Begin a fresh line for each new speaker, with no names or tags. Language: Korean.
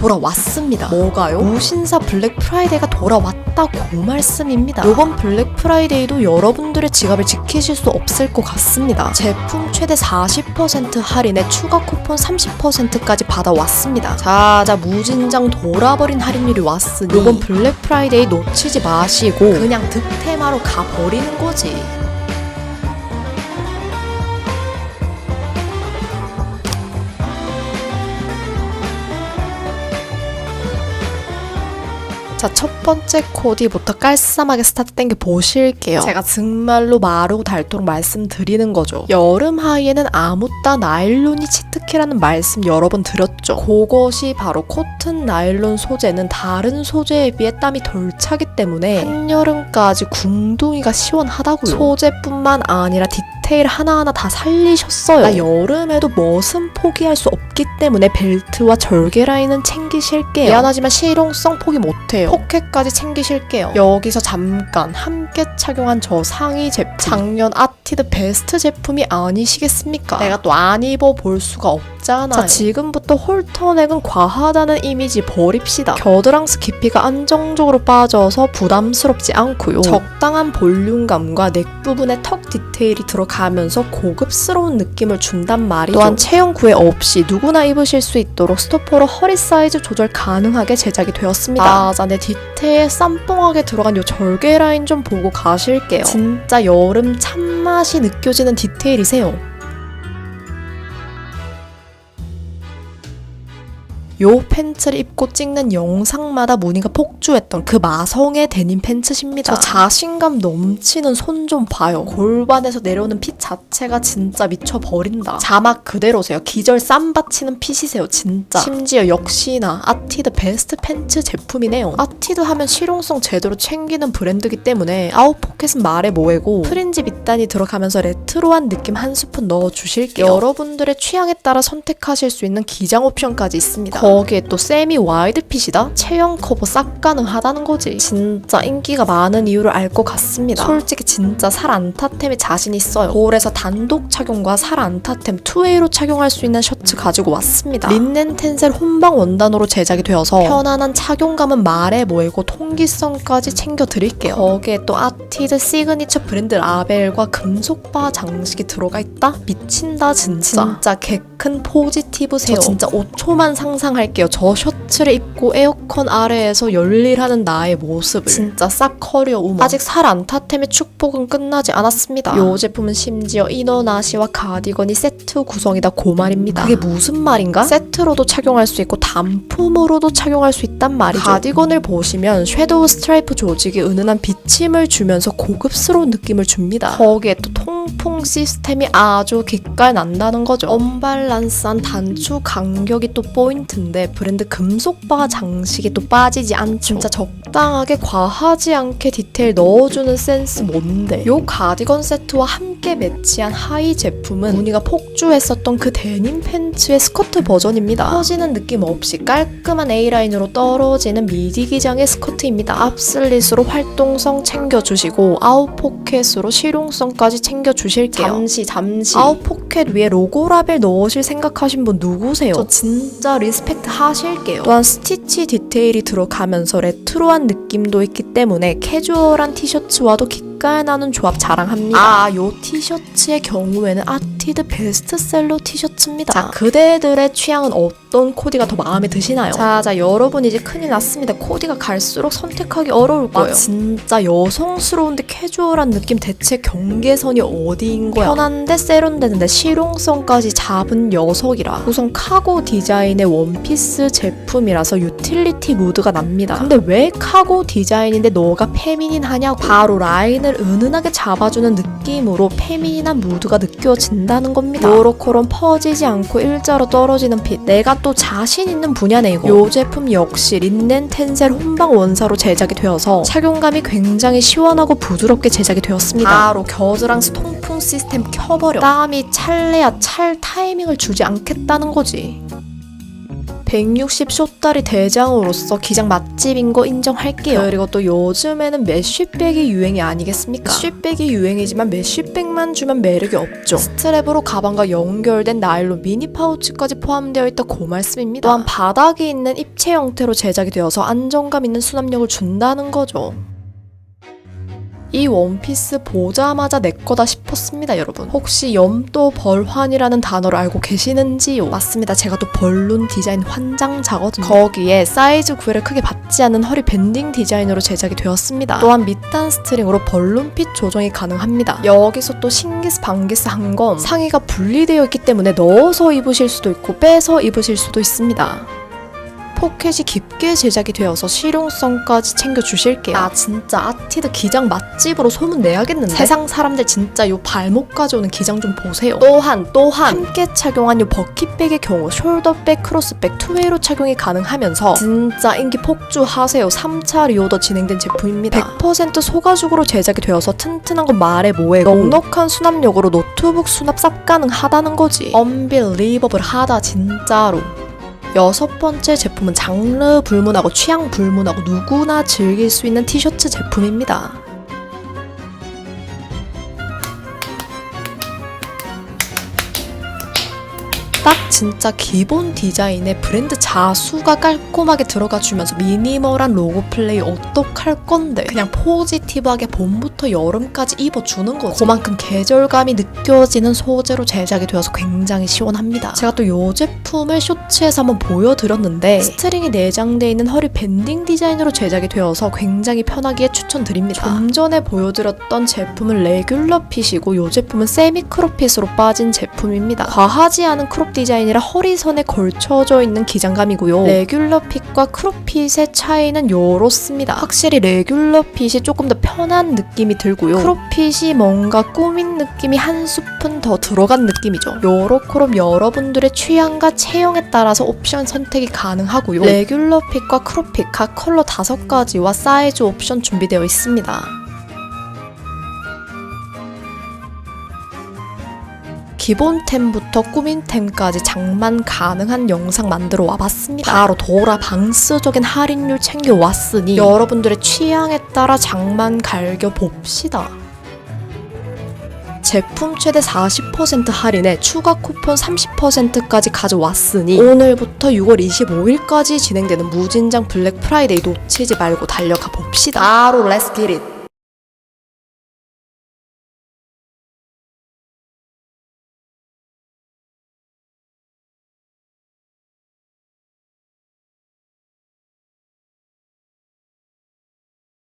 돌아왔습니다. 뭐가요? 무신사 블랙 프라이데이가 돌아왔다고 말씀입니다. 이번 블랙 프라이데이도 여러분들의 지갑을 지키실 수 없을 것 같습니다. 제품 최대 40% 할인에 추가 쿠폰 30%까지 받아왔습니다. 자자 무진장 돌아버린 할인율이 왔으니 이번 블랙 프라이데이 놓치지 마시고 그냥 득템하러 가버리는 거지. 자, 첫 번째 코디부터 깔쌈하게 스타트 땡겨 보실게요. 제가 정말로 마르고 닳도록 말씀드리는 거죠. 여름 하의에는 아무따 나일론이 치트키라는 말씀 여러 번 드렸죠. 그것이 바로 코튼 나일론 소재는 다른 소재에 비해 땀이 덜 차기 때문에 한여름까지 궁둥이가 시원하다고요. 소재뿐만 아니라 디테일 하나하나 다 살리셨어요. 나 여름에도 멋은 포기할 수 없기 때문에 벨트와 절개 라인은 챙기실게요. 미안하지만 실용성 포기 못해요. 포켓까지 챙기실게요. 여기서 잠깐 함께 착용한 저 상의 제품. 작년 아티드 베스트 제품이 아니시겠습니까? 내가 또 안 입어 볼 수가 없 잖아요. 자, 지금부터 홀터넥은 과하다는 이미지 버립시다. 겨드랑스 깊이가 안정적으로 빠져서 부담스럽지 않고요. 적당한 볼륨감과 넥 부분에 턱 디테일이 들어가면서 고급스러운 느낌을 준단 말이죠. 또한 체형 구애 없이 누구나 입으실 수 있도록 스토퍼로 허리 사이즈 조절 가능하게 제작이 되었습니다. 맞아, 내 디테일 쌈뽕하게 들어간 요 절개 라인 좀 보고 가실게요. 진짜 여름 참맛이 느껴지는 디테일이세요. 요 팬츠를 입고 찍는 영상마다 무늬가 폭주했던 그 마성의 데님 팬츠십니다. 저 자신감 넘치는 손 좀 봐요. 골반에서 내려오는 핏 자체가 진짜 미쳐버린다. 자막 그대로세요. 기절 쌈바치는 핏이세요. 진짜. 심지어 역시나 아티드 베스트 팬츠 제품이네요. 아티드 하면 실용성 제대로 챙기는 브랜드기 때문에 아웃포켓은 말해 뭐해고 프린지 밑단이 들어가면서 레트로한 느낌 한 스푼 넣어주실게요. 여러분들의 취향에 따라 선택하실 수 있는 기장 옵션까지 있습니다. 거기에 또 세미 와이드 핏이다? 체형 커버 싹 가능하다는 거지. 진짜 인기가 많은 이유를 알 것 같습니다. 솔직히 진짜 살 안타템에 자신 있어요. 볼에서 단독 착용과 살 안타템 투웨이로 착용할 수 있는 셔츠 가지고 왔습니다. 린넨 텐셀 혼방 원단으로 제작이 되어서 편안한 착용감은 말해 뭐이고 통기성까지 챙겨 드릴게요. 거기에 또 아티드 시그니처 브랜드 라벨과 금속바 장식이 들어가 있다? 미친다 진짜. 진짜 개 큰 포지티브세요. 저 진짜 5초만 상상할 게요. 저 셔츠를 입고 에어컨 아래에서 열일하는 나의 모습을. 진짜 싹 커리어 우먼. 아직 살 안 타템의 축복은 끝나지 않았습니다. 요 제품은 심지어 이너 나시와 가디건이 세트 구성이다 고 말입니다. 그게 무슨 말인가? 세트로도 착용할 수 있고 단품으로도 착용할 수 있단 말이죠. 가디건을 보시면 섀도우 스트라이프 조직이 은은한 비침을 주면서 고급스러운 느낌을 줍니다. 거기에 또 통풍 시스템이 아주 기깔 난다는 거죠. 언밸런스한 단추 간격이 또 포인트인데 브랜드 금속바 장식이 또 빠지지 않죠. 진짜 적당하게 과하지 않게 디테일 넣어주는 센스 뭔데? 요 가디건 세트와 함께 매치한 하의 제품은 무늬가 폭주했었던 그 데님 팬츠의 스커트 버전입니다. 퍼지는 느낌 없이 깔끔한 A라인으로 떨어지는 미디 기장의 스커트입니다. 앞슬릿으로 활동성 챙겨주시고 아웃포켓으로 실용성까지 챙겨주실게요. 잠시 잠시 아웃포켓 위에 로고 라벨 넣으실 생각하신 분 누구세요? 저 진짜 리스펙트 하실게요. 또한 스티치 디테일이 들어가면서 레트로한 느낌도 있기 때문에 캐주얼한 티셔츠와도 기 깔 나는 조합 자랑합니다. 아, 요 티셔츠의 경우에는 아티드 베스트셀러 티셔츠입니다. 자, 그대들의 취향은 어떤 코디가 더 마음에 드시나요? 자, 자, 여러분 이제 큰일 났습니다. 코디가 갈수록 선택하기 어려울 거예요. 아, 진짜 여성스러운데 캐주얼한 느낌 대체 경계선이 어디인 거야? 편한데 세련되는데 실용성까지 잡은 녀석이라. 우선 카고 디자인의 원피스 제품이라서 유틸리티 무드가 납니다. 근데 왜 카고 디자인인데 너가 페미닌 하냐고? 바로 라인을 은은하게 잡아주는 느낌으로 페미닌한 무드가 느껴진다는 겁니다. 요렇게런 퍼지지 않고 일자로 떨어지는 핏. 내가 또 자신 있는 분야네 이거. 요 제품 역시 린넨 텐셀 혼방 원사로 제작이 되어서 착용감이 굉장히 시원하고 부드럽게 제작이 되었습니다. 바로 겨드랑 스 통풍 시스템 켜버려. 땀이 찰래야 찰 타이밍을 주지 않겠다는 거지. 160 쇼다리 대장으로서 기장 맛집인 거 인정할게요. 그리고 또 요즘에는 메쉬백이 유행이 아니겠습니까? 메쉬백이 유행이지만 메쉬백만 주면 매력이 없죠. 스트랩으로 가방과 연결된 나일론 미니 파우치까지 포함되어 있다 그 말씀입니다. 또한 바닥이 있는 입체 형태로 제작이 되어서 안정감 있는 수납력을 준다는 거죠. 이 원피스 보자마자 내 거다 싶었습니다, 여러분. 혹시 염도 벌환이라는 단어를 알고 계시는지요? 맞습니다. 제가 또 벌룬 디자인 환장자거든요. 거기에 사이즈 구애를 크게 받지 않는 허리 밴딩 디자인으로 제작이 되었습니다. 또한 밑단 스트링으로 벌룬 핏 조정이 가능합니다. 여기서 또 신기스 방기스 한 건 상의가 분리되어 있기 때문에 넣어서 입으실 수도 있고 빼서 입으실 수도 있습니다. 포켓이 깊게 제작이 되어서 실용성까지 챙겨주실게요. 아 진짜 아티드 기장 맛집으로 소문 내야겠는데? 세상 사람들 진짜 요 발목까지 오는 기장 좀 보세요. 또한 또한 함께 착용한 요 버킷백의 경우 숄더백, 크로스백 투웨이로 착용이 가능하면서 진짜 인기 폭주하세요. 3차 리오더 진행된 제품입니다. 100% 소가죽으로 제작이 되어서 튼튼한 건 말해 뭐해 넉넉한 수납력으로 노트북 수납 쌉 가능하다는 거지. 언빌리버블 하다 진짜로. 여섯 번째 제품은 장르 불문하고 취향 불문하고 누구나 즐길 수 있는 티셔츠 제품입니다. 딱 진짜 기본 디자인에 브랜드 자수가 깔끔하게 들어가 주면서 미니멀한 로고 플레이 어떡할 건데. 그냥 포지티브하게 봄부터 여름까지 입어주는 거지. 그만큼 계절감이 느껴지는 소재로 제작이 되어서 굉장히 시원합니다. 제가 또 이 제품을 쇼츠에서 한번 보여드렸는데 스트링이 내장되어 있는 허리 밴딩 디자인으로 제작이 되어서 굉장히 편하기에 추천드립니다. 좀 전에 보여드렸던 제품은 레귤러 핏이고 이 제품은 세미 크롭 핏으로 빠진 제품입니다. 과하지 않은 크롭 디자인이라 허리선에 걸쳐져 있는 기장감이고요. 레귤러 핏과 크롭 핏의 차이는 요렇습니다. 확실히 레귤러 핏이 조금 더 편한 느낌이 들고요. 크롭 핏이 뭔가 꾸민 느낌이 한 스푼 더 들어간 느낌이죠. 요렇게럼 여러분들의 취향과 체형에 따라서 옵션 선택이 가능하고요. 레귤러 핏과 크롭 핏 각 컬러 다섯 가지와 사이즈 옵션 준비되어 있습니다. 기본템부터 꾸민템까지 장만 가능한 영상 만들어 와봤습니다. 바로 도라 방스적인 할인율 챙겨왔으니 여러분들의 취향에 따라 장만 갈겨 봅시다. 제품 최대 40% 할인에 추가 쿠폰 30%까지 가져왔으니 오늘부터 6월 25일까지 진행되는 무진장 블랙 프라이데이 놓치지 말고 달려가 봅시다. 바로 렛츠 기릿!